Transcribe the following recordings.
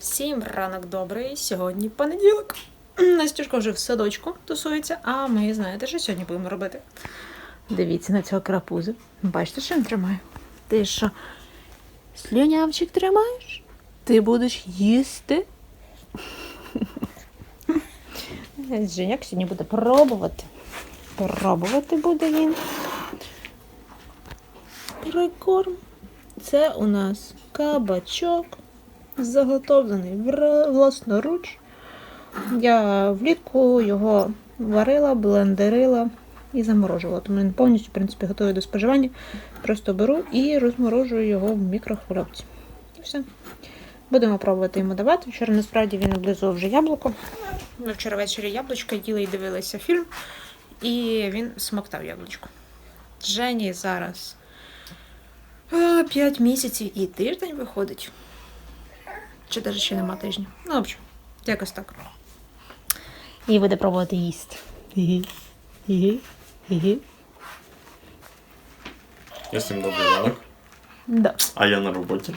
Всім ранок добрий. Сьогодні понеділок. Настюшка вже в садочку тусується, а ми знаєте, що сьогодні будемо робити. Дивіться на цього крапузу. Бачите, що він тримає? Ти що? Слюнявчик тримаєш? Ти будеш їсти? Женяк сьогодні буде пробувати. Пробувати буде він. Прикорм. Це у нас кабачок, заготовлений власноруч. Я влітку його варила, блендерила і заморожувала. Тому він повністю в принципі, готовий до споживання. Просто беру і розморожую його в мікрохвильовці. І все. Будемо пробувати йому давати. Вчора насправді він облизував вже яблуко. Ми вчора ввечері яблучко їли і дивилися фільм, і він смоктав яблучко. Жені зараз 5 місяців і тиждень виходить. Чи навіть ще нема тижня. Ну, в общем, якось так. І буде пробувати їсти. Я всім добрий ранок, Да, а я на роботі.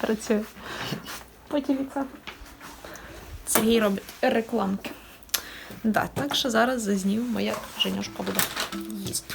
працює. Поділіться. Сергій робить рекламки. Да, так що зараз зазнів моя Женюшка буде їсти.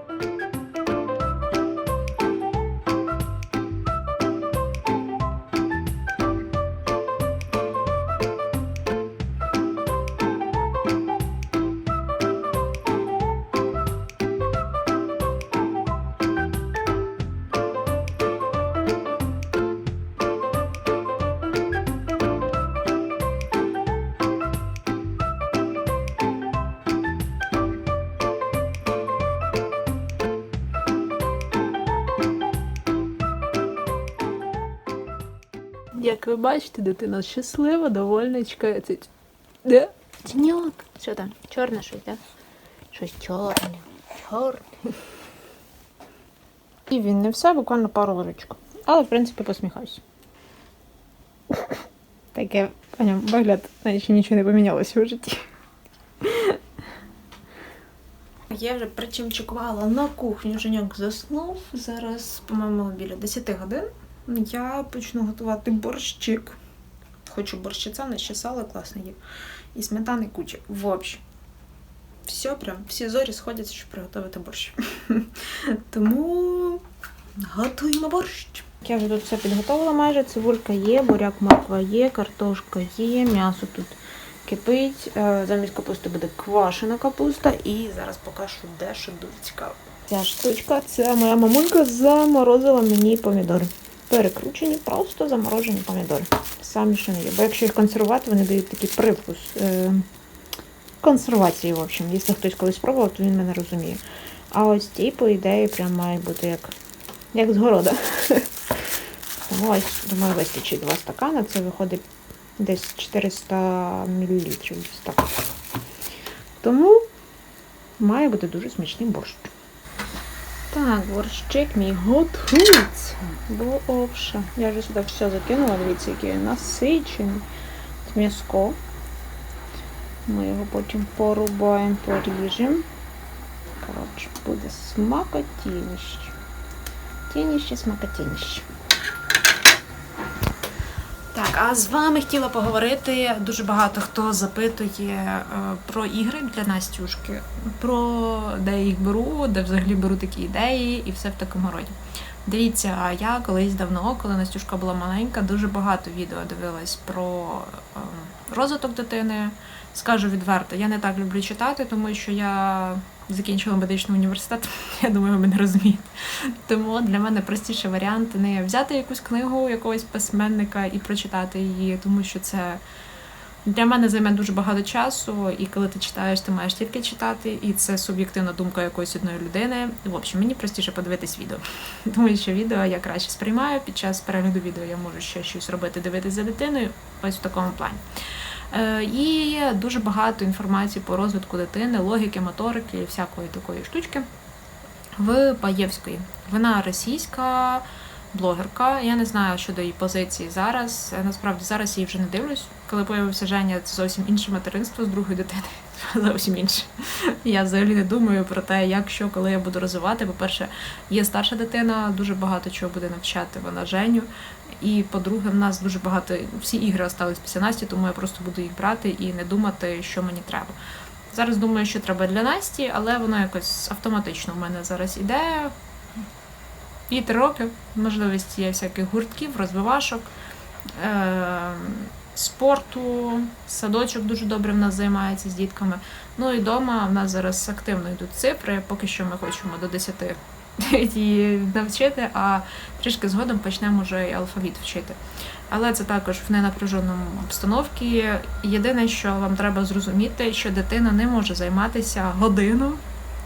Як ви бачите, дитина щаслива, цить. Де? Тіньок. Що там? Чорне щось, так? Щось чорне. Чорне. І він не все, буквально пару ложечок. Але, в принципі, посміхаюся. Таке, Аня, вигляд, наче нічого не помінялося у житті. Я вже причимчикувала на кухню, Женьок заснув. Зараз, по-моєму, біля 10 годин. Я почну готувати борщик. Хочу борщиця, не ще сало класно є. І сметани куча. В общем, все прям, всі зорі сходяться, щоб приготувати борщ. Тому готуємо борщ. Я вже тут все підготувала майже. Цибулька є, буряк морква є, картошка є, м'ясо тут кипить. Е, Замість капусти буде квашена капуста. І зараз покажу, де що дуже цікаво. Ця штучка, це моя мамулька заморозила мені помідори. Перекручені, просто заморожені помідори. Самі що не є. Бо якщо їх консервувати, вони дають такий привкус е, консервації, в общем. Якщо хтось колись пробував, то він мене розуміє. А ось ті, по ідеї, прям мають бути як, як з. Тому ось, думаю, вистачить два стакани. Це виходить десь 400 мл. Тому має бути дуже смачний борщ. Так, борщик мій готується. Бо овша. Я вже сюди все закинула, дивіться, який він насичений. М'яско. Ми його потім порубаємо, поріжемо. Коротше, буде смакотініще. Тініще, смакотініще. Так, а з вами хотіла поговорити. Дуже багато хто запитує е, про ігри для Настюшки, про де їх беру, де взагалі беру такі ідеї і все в такому роді. Дивіться, я колись давно, коли Настюшка була маленька, дуже багато відео дивилась про ем, розвиток дитини. Скажу відверто, я не так люблю читати, тому що я закінчила медичний університет. Я думаю, мене розумієте. Тому для мене простіший варіант не взяти якусь книгу якогось письменника і прочитати її, тому що це для мене займе дуже багато часу, і коли ти читаєш, ти маєш тільки читати, і це суб'єктивна думка якоїсь одної людини. В общем, мені простіше подивитись відео, тому що відео я краще сприймаю. Під час перегляду відео я можу ще щось робити, дивитися за дитиною. Ось в такому плані. Е, І дуже багато інформації по розвитку дитини, логіки, моторики і всякої такої штучки в Паєвської. Вона російська блогерка. Я не знаю щодо її позиції зараз. Е, Насправді зараз її вже не дивлюсь. Коли появився Женя, це зовсім інше материнство з другої дитини. Зовсім інше. Я взагалі не думаю про те, як що, коли я буду розвивати. По-перше, є старша дитина, дуже багато чого буде навчати вона Женю. І по-друге, в нас дуже багато всі ігри остались після Насті, тому я просто буду їх брати і не думати, що мені треба. Зараз думаю, що треба для Насті, але воно якось автоматично в мене зараз іде. І три роки можливість є всяких гуртків, розвивашок, е- спорту, садочок дуже добре в нас займається з дітками. Ну і вдома в нас зараз активно йдуть цифри. Поки що ми хочемо до 10 її навчити, а трішки згодом почнемо вже і алфавіт вчити. Але це також в ненапряженому обстановці. Єдине, що вам треба зрозуміти, що дитина не може займатися годину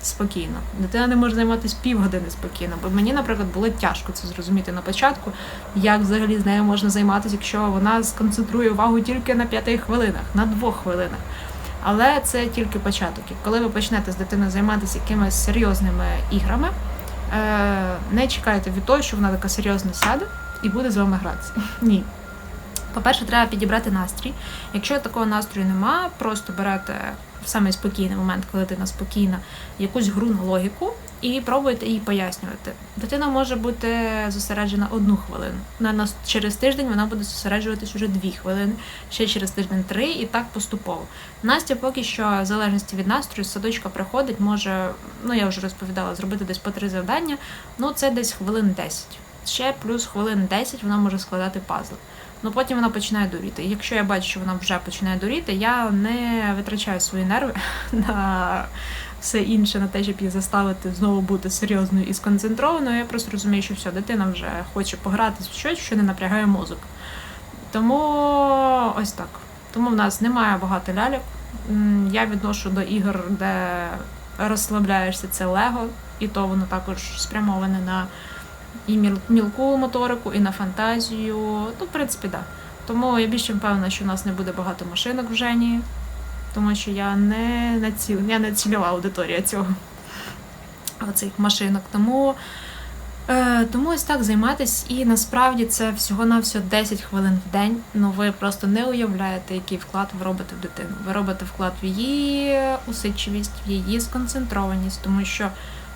спокійно. Дитина не може займатися півгодини спокійно. Бо мені, наприклад, було тяжко це зрозуміти на початку, як взагалі з нею можна займатися, якщо вона сконцентрує увагу тільки на п'яти хвилинах, на двох хвилинах. Але це тільки початок. І коли ви почнете з дитиною займатися якимись серйозними іграми, е, не чекайте від того, що вона така серйозно сяде і буде з вами гратися. Ні. По-перше, треба підібрати настрій. Якщо такого настрою немає, просто берете в самий спокійний момент, коли дитина спокійна, якусь гру на логіку і пробуєте їй пояснювати. Дитина може бути зосереджена одну хвилину. На нас через тиждень вона буде зосереджуватись уже дві хвилини, ще через тиждень три, і так поступово. Настя поки що, в залежності від настрою, з садочка приходить, може, ну я вже розповідала, зробити десь по три завдання. Ну це десь хвилин 10. Ще плюс хвилин 10 вона може складати пазли. Ну потім вона починає дуріти. Якщо я бачу, що вона вже починає дуріти, я не витрачаю свої нерви на все інше, на те, щоб її заставити знову бути серйозною і сконцентрованою. Я просто розумію, що все, дитина вже хоче погратись в щось, що не напрягає мозок. Тому ось так. Тому в нас немає багато ляльок. Я відношу до ігор, де розслабляєшся, це Лего, і то воно також спрямоване на і міл- мілку моторику, і на фантазію. Ну, в принципі, так. Да. Тому я більше впевнена, що у нас не буде багато машинок в Жені, тому що я не націл... я не цільова аудиторія цього оцих машинок. Тому, е, тому ось так займатись. І насправді це всього-навсього 10 хвилин в день. Ну ви просто не уявляєте, який вклад ви робите в дитину. Ви робите вклад в її усидчивість, в її сконцентрованість, тому що е,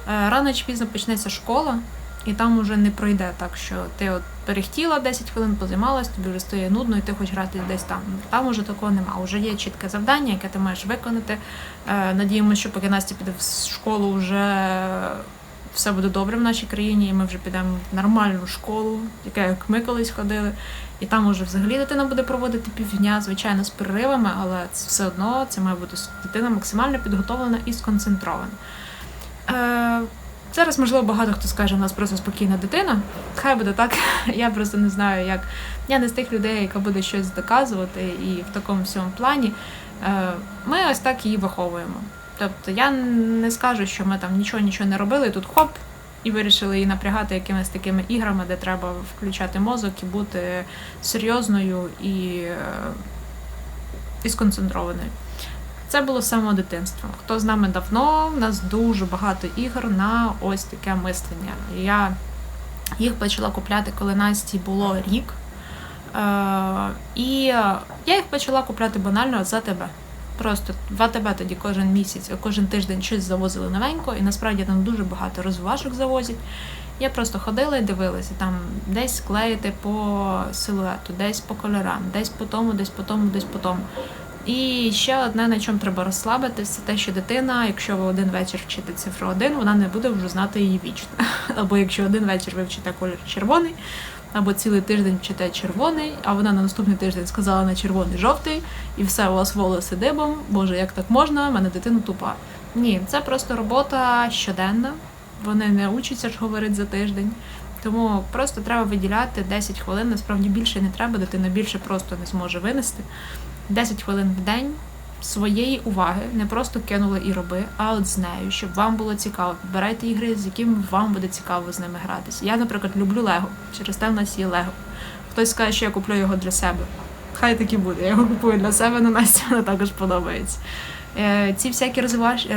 рано чи пізно почнеться школа. І там уже не пройде так, що ти от перехтіла 10 хвилин, позаймалась, тобі вже стає нудно, і ти хочеш грати десь там. Там уже такого нема. Уже є чітке завдання, яке ти маєш виконати. Е, Надіємося, що поки Настя піде в школу, вже все буде добре в нашій країні, і ми вже підемо в нормальну школу, яка як ми колись ходили. І там уже взагалі дитина буде проводити півдня, звичайно, з переривами, але все одно це має бути дитина максимально підготовлена і сконцентрована. Зараз, можливо, багато хто скаже, у нас просто спокійна дитина. Хай буде так. Я просто не знаю, як. Я не з тих людей, яка буде щось доказувати, і в такому всьому плані е, ми ось так її виховуємо. Тобто я не скажу, що ми там нічого нічого не робили, тут хоп, і вирішили її напрягати якимись такими іграми, де треба включати мозок і бути серйозною і, е, і сконцентрованою. Це було з самого дитинства. Хто з нами давно, в нас дуже багато ігор на ось таке мислення. Я їх почала купляти, коли Насті було рік. Е, і я їх почала купляти банально за тебе. Просто в АТБ тоді кожен місяць, кожен тиждень щось завозили новенько, і насправді там дуже багато розважок завозять. Я просто ходила і дивилася, там десь клеїти по силуету, десь по кольорам, десь по тому, десь по тому, десь по тому. І ще одне, на чому треба розслабитися, це те, що дитина, якщо ви один вечір вчите цифру 1, вона не буде вже знати її вічно. Або якщо один вечір ви вчите колір червоний, або цілий тиждень вчите червоний, а вона на наступний тиждень сказала на червоний жовтий, і все у вас волоси дибом. Боже, як так можна? У мене дитина тупа. Ні, це просто робота щоденна. Вони не учаться ж говорити за тиждень. Тому просто треба виділяти 10 хвилин. Насправді більше не треба, дитина більше просто не зможе винести. 10 хвилин в день своєї уваги, не просто кинули і роби, а от з нею, щоб вам було цікаво. Підбирайте ігри, з якими вам буде цікаво з ними гратися. Я, наприклад, люблю Лего. Через те в нас є Лего. Хтось скаже, що я куплю його для себе. Хай так і буде. Я його купую для себе, але Насті вона також подобається. Е, Ці всякі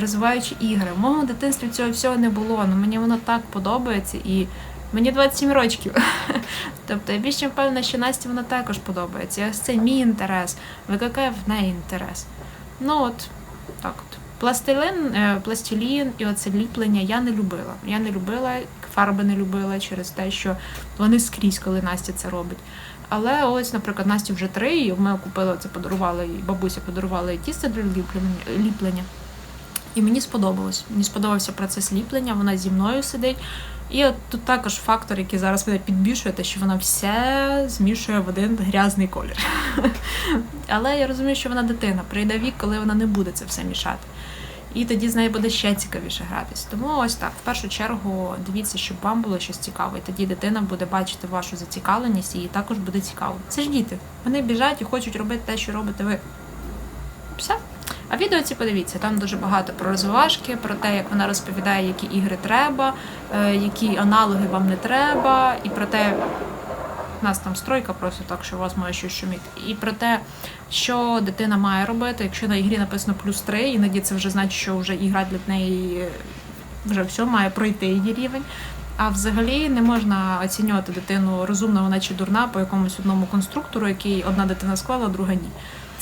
розвиваючі ігри. В моєму дитинстві цього всього не було, але мені воно так подобається і. Мені 27 років. тобто я більш впевнена, що Насті воно також подобається. Це мій інтерес, викликає в неї інтерес. Ну от, так от. Пластилин, е, пластилін і оце ліплення я не любила. Я не любила, фарби не любила через те, що вони скрізь, коли Настя це робить. Але ось, наприклад, Насті вже три, і ми купили це, подарували, і бабуся подарувала і тісто для ліплення. І мені сподобалось. Мені сподобався процес ліплення, вона зі мною сидить. І от тут також фактор, який зараз мене підбільшує, те, що вона все змішує в один грязний колір. Але я розумію, що вона дитина. Прийде вік, коли вона не буде це все мішати. І тоді з нею буде ще цікавіше гратись. Тому ось так, в першу чергу, дивіться, щоб вам було щось цікаве. І тоді дитина буде бачити вашу зацікавленість, і їй також буде цікаво. Це ж діти. Вони біжать і хочуть робити те, що робите ви. Все. А відео ці подивіться, там дуже багато про розвивашки, про те, як вона розповідає, які ігри треба, е, які аналоги вам не треба, і про те, у нас там стройка просто так, що у вас може щось шуміти. І про те, що дитина має робити, якщо на ігрі написано плюс 3, іноді це вже значить, що вже ігра для неї вже все має пройти її рівень. А взагалі не можна оцінювати дитину, розумна вона чи дурна по якомусь одному конструктору, який одна дитина склала, друга ні.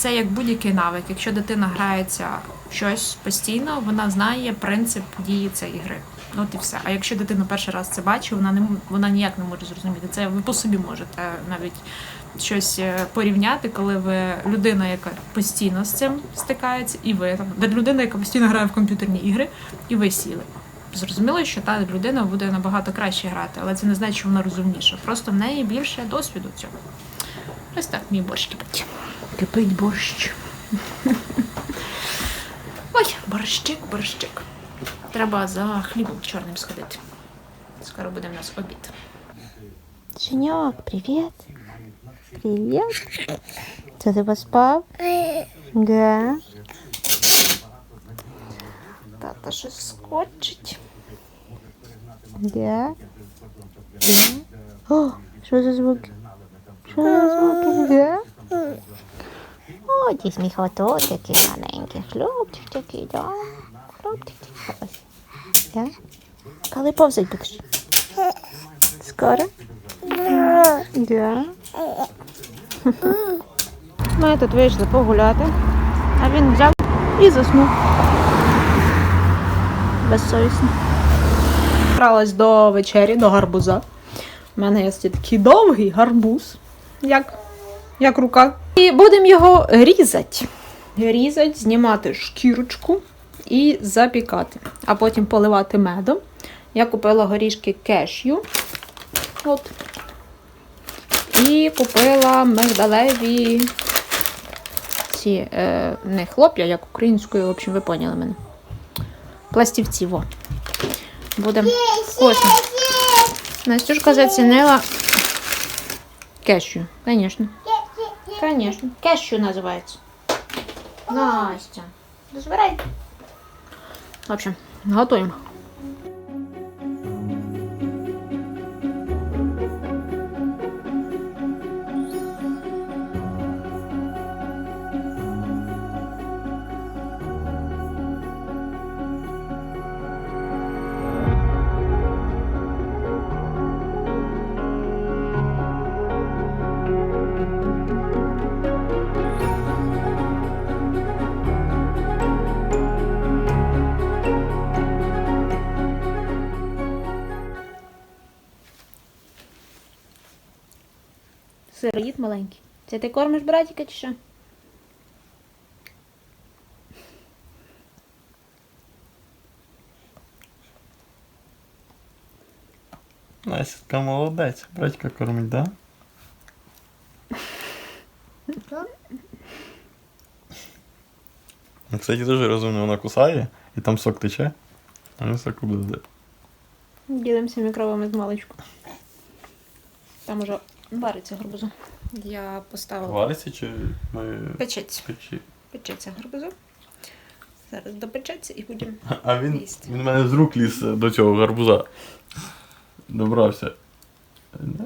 Це як будь-який навик. Якщо дитина грається щось постійно, вона знає принцип дії цієї гри. От і все. А якщо дитина перший раз це бачить, вона не вона ніяк не може зрозуміти. Це ви по собі можете навіть щось е, порівняти, коли ви людина, яка постійно з цим стикається, і ви там, людина, яка постійно грає в комп'ютерні ігри, і ви сіли. Зрозуміло, що та людина буде набагато краще грати, але це не значить, що вона розумніша. Просто в неї більше досвіду цього. Ось так, мій борщ кипить. Кипить борщ. Ой, борщик, борщик. Треба за хлібом чорним сходити. Скоро буде в нас обід. Женек, привет. Привет. Ты ты поспал? Да. Тата скочить. Да. Да. О, что за звуки? Что за звуки? Да. О, ті сміхото маленькі. Хлопчик такий, да. Хлопчик такий. Ось. Да? Коли повзать будеш? Скоро? Да. Ми тут вийшли погуляти, а він взяв і заснув. Безсовісно. Бралась до вечері, до гарбуза. У мене є такий довгий гарбуз, як, як рука. І будемо його різати. Різати, знімати шкірочку і запікати, а потім поливати медом. Я купила горішки кешю. От. І купила мигдалеві ці е, не хлоп'я, як українською, в общем, ви поняли мене. Пластівці, во. Будемо. Настюшка зацінила кешю, звісно. Конечно. Кешю називається. Настя. Розбирай. В общем, готуємо. Сироїд маленький. Це ти кормиш братіка чи що? Настя молодець. Братька кормить, да? Ну, Кстати, дуже розумно, вона кусає, і там сок тече, а не соку буде. Ділимося мікробами з маличку. Там уже вариться гарбузу. Я поставила Вариться чи ми печеться. печі? Печеться гарбузу. Зараз допечеться і будемо. А він, Їсть. він в мене з рук ліз до цього гарбуза. Добрався. Да?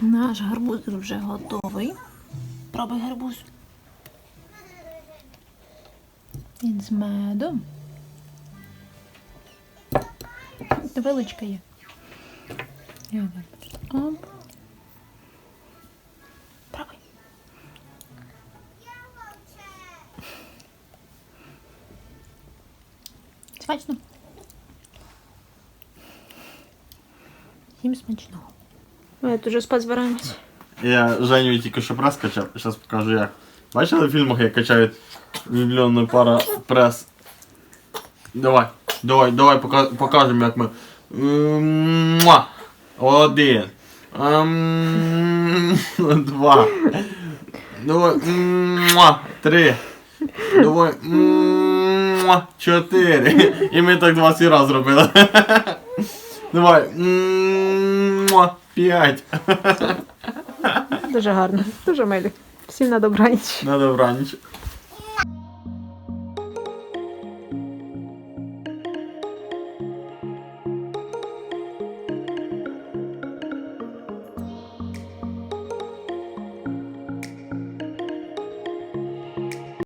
Наш гарбуз вже готовий. Пробуй гарбуз. Він з медом. Вилочка є. Я так. Оп. Пробуй. Смачно. Їм смачного. Ми тут вже спать збираємось. Я Женю тільки що прес качав, зараз покажу як. Бачили в фільмах, як качають влюбленную пара прес? Давай, Давай, давай покажемо, як ми. Муа! Один. Два. Давай. Муа! Три. Давай. Муа! Чотири. І ми так 20 разів зробили. Давай. Муа! П'ять. Дуже гарно, дуже милі. Всім на добраніч. На добраніч.